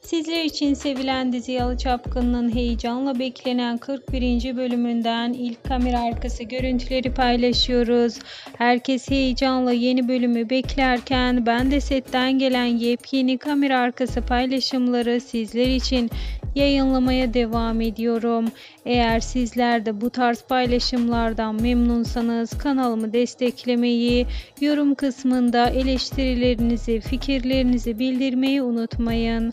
Sizler için sevilen dizi Yalı Çapkın'ın heyecanla beklenen 41. bölümünden ilk kamera arkası görüntüleri paylaşıyoruz. Herkes heyecanla yeni bölümü beklerken ben de setten gelen yepyeni kamera arkası paylaşımları sizler için yayınlamaya devam ediyorum. Eğer sizler de bu tarz paylaşımlardan memnunsanız kanalımı desteklemeyi, yorum kısmında eleştirilerinizi, fikirlerinizi bildirmeyi unutmayın.